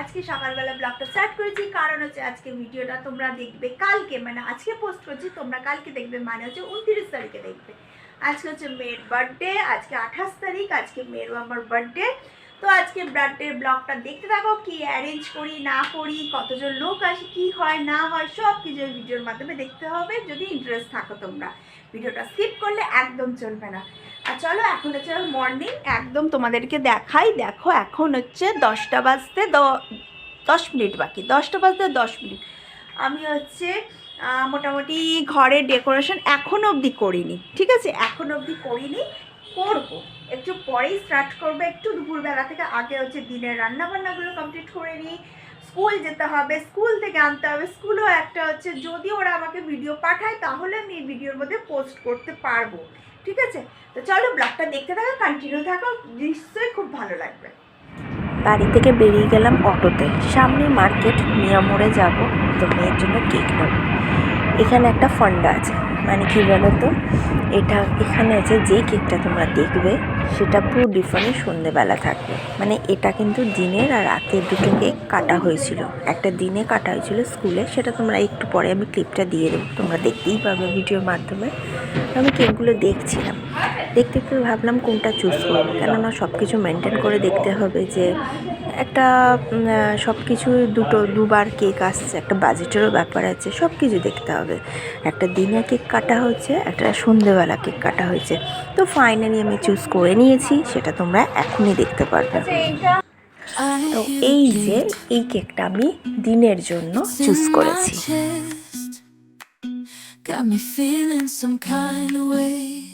আজকে সকালবেলা ব্লগটা স্টার্ট করেছি। কারণ হচ্ছে আজকে ভিডিওটা তোমরা দেখবে কালকে মানে আজকে পোস্ট করছি, তোমরা কালকে দেখবে মানে হচ্ছে উনত্রিশ তারিখে দেখবে। আজকে হচ্ছে মেয়ের বার্থডে আজকে আঠাশ তারিখ, আজকে মেয়ের আমার বার্থডে তো আজকে বার্থডে ব্লগটা দেখতে থাকো, কি অ্যারেঞ্জ করি, না করি, কতজন লোক আসে, কি হয়, না হয় সব কিছু ভিডিওর মাধ্যমে দেখতে হবে। যদি ইন্টারেস্ট থাকো তোমরা, ভিডিওটা স্কিপ করলে একদম চলবে না। আর চলো, এখন হচ্ছে মর্নিং একদম তোমাদেরকে দেখাই। দেখো, এখন হচ্ছে দশটা বাজতে দশ মিনিট বাকি, দশটা বাজতে দশ মিনিট। আমি হচ্ছে মোটামুটি ঘরের ডেকোরেশন এখনও অবধি করিনি, ঠিক আছে? এখন অবধি করিনি, করব। একটু পরেই স্টার্ট করব, একটু দুপুরবেলা থেকে আগে হচ্ছে দিনের রান্না বান্নাগুলো কমপ্লিট করে নিই। স্কুল যেতে হবে, স্কুল থেকে আনতে হবে, স্কুলও একটা হচ্ছে যদি ওরা আমাকে ভিডিও পাঠায়, তাহলে আমি এই ভিডিওর মধ্যে পোস্ট করতে পারব। ঠিক আছে? তো চলো ব্লগটা দেখতে থাকো কন্টিনিউ থাকো, নিশ্চয়ই খুব ভালো লাগবে। বাড়ি থেকে বেরিয়ে গেলাম অটোতে। সামনে মার্কেট মিয়ামোড়ে যাব, তো মেয়ের জন্য কেক নেব। এখানে একটা ফান্ডা আছে। মানে কি বলো তো এটা এখানে আছে যে কেকটা তোমরা দেখবে, সেটা পুরো ডিফারেন্ট সন্ধেবেলা থাকবে। মানে এটা কিন্তু দিনের আর রাতের দুটো কেক কাটা হয়েছিল। একটা দিনে কাটা হয়েছিল স্কুলে, সেটা তোমরা একটু পরে আমি ক্লিপটা দিয়ে দেবো। তোমরা দেখতেই পাবে ভিডিওর মাধ্যমে। আমি কেকগুলো দেখছিলাম। দেখতে দেখতে ভাবলাম কোনটা চুজ করব। কেননা সব কিছু মেনটেন করে দেখতে হবে যে একটা সব কিছু দুটো, দুবার কেক আসছে, একটা বাজেটেরও ব্যাপার আছে সব কিছু দেখতে হবে। একটা দিনে কেক কাটা হচ্ছে একটা সন্ধেবেলা কেক কাটা হয়েছে। তো ফাইনালি আমি চুজ করে নিয়েছি, সেটা তোমরা এখনই দেখতে পারবে। তো এই যে, এই কেকটা আমি দিনের জন্য চুজ করেছি। Got me feeling some kind of way.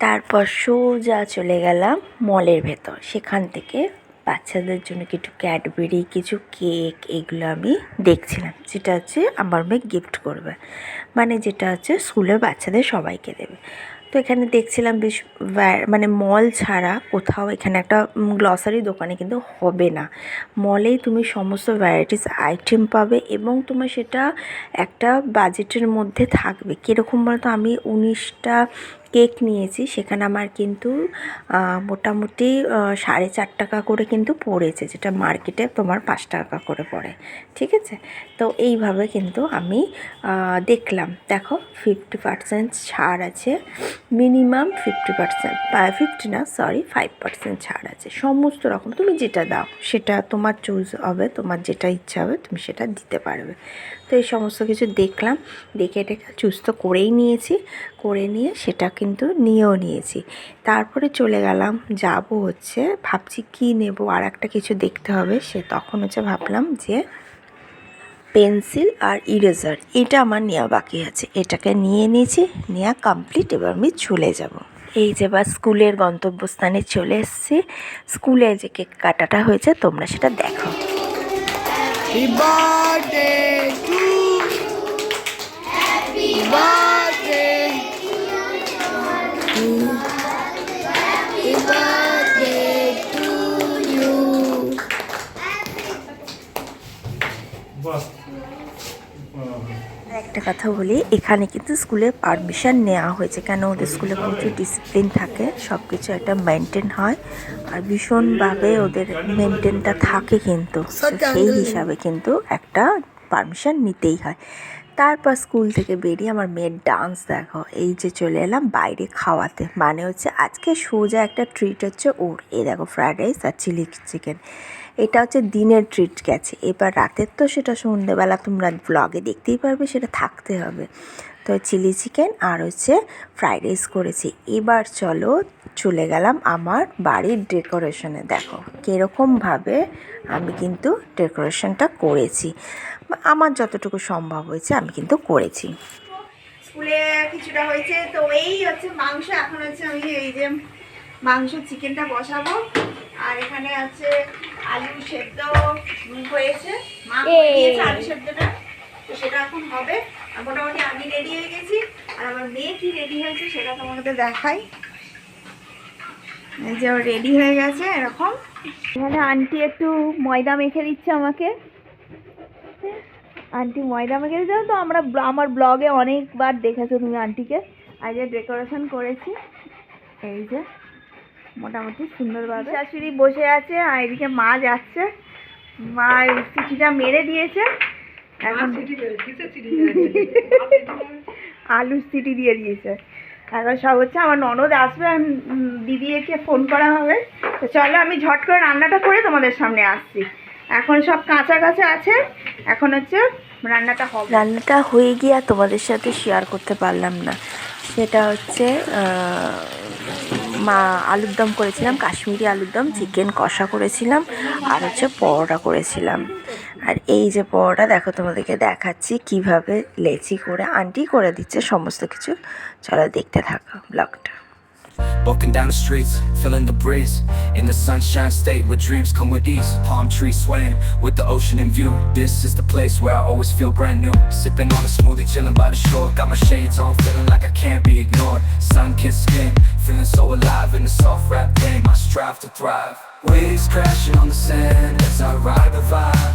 তারপর সোজা চলে গেলাম মলের ভেতর। সেখান থেকে বাচ্চাদের জন্য কিছু ক্যাডবেরি, কিছু কেক এগুলো আমি দেখছিলাম, যেটা হচ্ছে আমার মেয়ে গিফট করবে। মানে যেটা হচ্ছে স্কুলের বাচ্চাদের সবাইকে দেবে। তো এখানে দেখছিলাম বেশ মানে মল ছাড়া কোথাও এখানে একটা গ্লসারি দোকানে কিন্তু হবে না। মলেই তুমি সমস্ত ভ্যারাইটিস আইটেম পাবে এবং তোমার সেটা একটা বাজেটের মধ্যে থাকবে। কীরকম বলতো? আমি উনিশটা কেক নিয়েছি, সেখানে আমার কিন্তু মোটামুটি সাড়ে চার টাকা করে কিন্তু পড়েছে, যেটা মার্কেটে তোমার পাঁচ টাকা করে পড়ে, ঠিক আছে? তো এইভাবে কিন্তু আমি দেখলাম। দেখো ফিফটি পার্সেন্ট ছাড় আছে মিনিমাম ফিফটি পার্সেন্ট ফিফটি না সরি ফাইভ পার্সেন্ট ছাড় আছে, সমস্ত রকম, তুমি যেটা দাও, সেটা তোমার চুজ হবে, তোমার যেটা ইচ্ছা হবে, তুমি সেটা দিতে পারবে। তো এই সমস্ত কিছু দেখলাম দেখে টেকে চুজ তো করেই নিয়েছি করে নিয়ে সেটা কিন্তু নিয়েও নিয়েছি। তারপরে চলে গেলাম, যাব হচ্ছে, ভাবছি কি নেব, আর একটা কিছু দেখতে হবে। সে তখন হচ্ছে ভাবলাম যে পেন্সিল আর ইরেজার, এটা আমার নেওয়া বাকি আছে। এটাকে নিয়ে নিয়েছি, নেওয়া কমপ্লিট, এবার আমি চলে যাব। এই যে বা স্কুলের গন্তব্যস্থানে চলে এসেছি। স্কুলে যে কেক কাটাটা হয়েছে, তোমরা সেটা দেখো। Happy birthday to Happy birthday একটা কথা বলি, এখানে কিন্তু স্কুলে পারমিশন নেওয়া হয়েছে। কেন ওদের স্কুলে প্রচুর ডিসিপ্লিন থাকে সব কিছু একটা মেনটেন হয়। আর ভীষণভাবে ওদের মেনটেনটা থাকে কিন্তু, সেই হিসাবে কিন্তু একটা পারমিশন নিতেই হয়। তারপর স্কুল থেকে বেরিয়ে আমার মেয়ের ডান্স দেখো, এই যে চলে এলাম বাইরে খাওয়াতে। মানে হচ্ছে আজকে সোজা একটা ট্রিট হচ্ছে ওর। এই দেখো ফ্রায়েড রাইস আর চিলি চিকেন এটা হচ্ছে দিনের ট্রিট গেছে। এবার রাতের তো সেটা সন্ধ্যেবেলা তোমরা ব্লগে দেখতেই পারবে, সেটা থাকতে হবে। তো চিলি চিকেন আর হচ্ছে ফ্রাইড রাইস করেছি। এবার চলো চলে গেলাম আমার বাড়ির ডেকোরেশনে দেখো কীরকমভাবে আমি কিন্তু ডেকোরেশনটা করেছি। আমার যতটুকু সম্ভব হয়েছে আমি কিন্তু করেছি। স্কুলে কিছুটা হয়েছে, তো এই হচ্ছে মাংস। এখন হচ্ছে আমি এই যে মাংস চিকেনটা বসাবো। আর এখানে আছে আলু সেদ্ধ হয়েছে। মা দিয়েছে আলু সেদ্ধটা। তো সেটা এখন হবে। আর মোটামুটি আমি রেডি হয়ে গেছি। আর আমার মেয়ে কি রেডি হয়েছে সেটা তোমাকে দেখাই। এই যে রেডি হয়ে গেছে এরকম। এখানে আন্টি একটু ময়দা মেখে দিচ্ছে আমাকে। আন্টি ময়দা মেখে দিতে তো আমরা আমার ব্লগে অনেকবার দেখেছ তুমি আন্টিকে আজ যে ডেকোরেশন করেছি। এই যে। মোটামুটি সুন্দরভাবে শাশুড়ি বসে আছে আর এদিকে মা যাচ্ছে। মা সিটিটা মেরে দিয়েছে। এখন আলুর সিটি দিয়ে দিয়েছে। এখন সব হচ্ছে আমার ননদ আসবে দিদিকে ফোন করা হবে। তো চলো আমি ঝট করে রান্নাটা করে তোমাদের সামনে আসছি। এখন সব কাঁচা কাঁচা আছে এখন হচ্ছে রান্নাটা হবে। রান্নাটা হয়ে গিয়ে আর তোমাদের সাথে শেয়ার করতে পারলাম না। সেটা হচ্ছে মা আলুর দম করেছিলাম কাশ্মীরি আলুর দম চিকেন কষা করেছিলাম আর হচ্ছে পরোটা করেছিলাম আর এই যে পরোটা দেখো তোমাদেরকে দেখাচ্ছি কীভাবে লেচি করে আন্টি করে দিচ্ছে সমস্ত কিছু চলো দেখতে থাকো ব্লগটা Walking down the streets, feeling the breeze In the sunshine state where dreams come with ease Palm trees swaying with the ocean in view This is the place where I always feel brand new Sipping on a smoothie, chilling by the shore Got my shades on, feeling like I can't be ignored Sun-kissed skin, feeling so alive In the soft rap game, I strive to thrive. Waves crashing on the sand as I ride the vibe.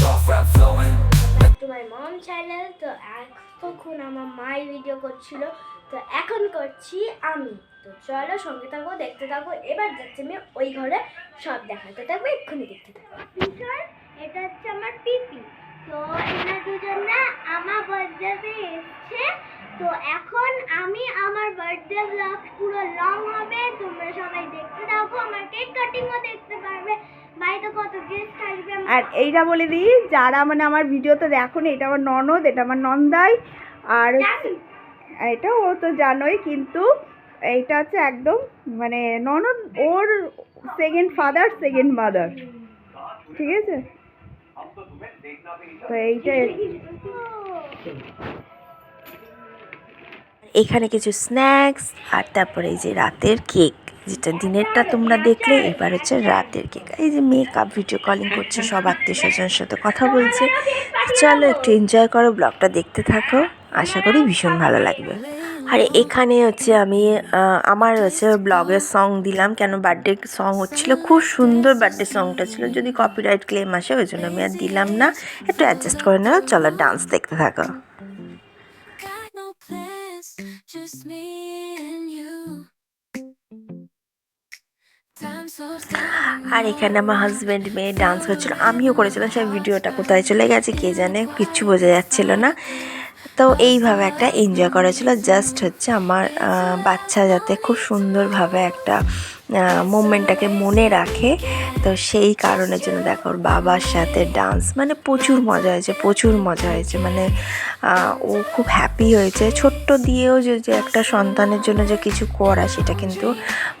Soft rap flowing. To my mom channel তো এতক্ষণ আমার my video করছিল তো এখন করছি আমি। তো চলো সঙ্গে থাকো দেখতে থাকো এবার যাচ্ছি আমি ওই ঘরে সব দেখাতে থাকব এক্ষুনি দেখতে থাকো এটা হচ্ছে আমার পিপি। তো এরা দুজন না আমার বার্থডেতে এসছে তো এখন আমি আমার বার্থডে ব্লগ পুরো লং হবে তোমরা সবাই দেখতে থাকো আমার কেক কাটিংও দেখতে পারবে। বাড়িতে কত গেস্ট আসবে আর এইটা বলে দিই যারা মানে আমার ভিডিওতে দেখো এটা আমার ননদ এটা আমার নন্দাই আর হচ্ছে এটা ও তো জানোই কিন্তু এইটা হচ্ছে একদম মানে ননদ ওর সেকেন্ড ফাদার সেকেন্ড মাদার ঠিক আছে? তো এইটা এখানে কিছু স্ন্যাক্স আর তারপরে এই যে রাতের কেক, যেটা দিনেরটা তোমরা দেখলে, এবার হচ্ছে রাতের কেক। এই যে মেকআপ, ভিডিও কলিং করছে সব আত্মীয় স্বজনের সাথে কথা বলছে। চলো একটু এনজয় করো ব্লগটা দেখতে থাকো। আশা করি ভীষণ ভালো লাগবে। আর এখানে হচ্ছে আমি আমার হচ্ছে ব্লগের সং দিলাম, কেন বার্থডে সং হচ্ছিল, খুব সুন্দর বার্থডে সংটা ছিল। যদি কপিরাইট ক্লেম আসে, ওই জন্য আমি আর দিলাম না। একটু অ্যাডজাস্ট করে নেও, চলো ডান্স দেখতে থাকো। Just me and you. আর এখানে আমার হাজব্যান্ড মেয়ে ডান্স করছিল আমিও করেছিলাম সে ভিডিওটা কোথায় চলে গেছে কে জানে কিচ্ছু বোঝা যাচ্ছিল না। তো এইভাবে একটা এনজয় করা ছিল জাস্ট হচ্ছে আমার বাচ্চা যাতে খুব সুন্দরভাবে একটা মুভমেন্টটাকে মনে রাখে তো সেই কারণের জন্য দেখো, ওর বাবার সাথে ডান্স মানে প্রচুর মজা হয়েছে, প্রচুর মজা হয়েছে মানে ও খুব হ্যাপি হয়েছে ছোট্ট দিয়েও যে যে একটা সন্তানের জন্য যে কিছু করা, সেটা কিন্তু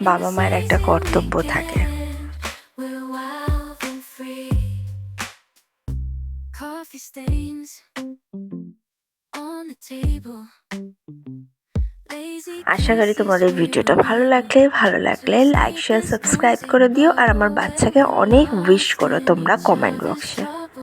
বাবা মায়ের একটা কর্তব্য থাকে. Coffee stains on the table. আশা করি তোমাদের ভিডিওটা ভালো লাগলে ভালো লাগলে লাইক শেয়ার সাবস্ক্রাইব করে দিও। আর আমার বাচ্চাকে অনেক উইশ করো তোমরা কমেন্ট বক্সে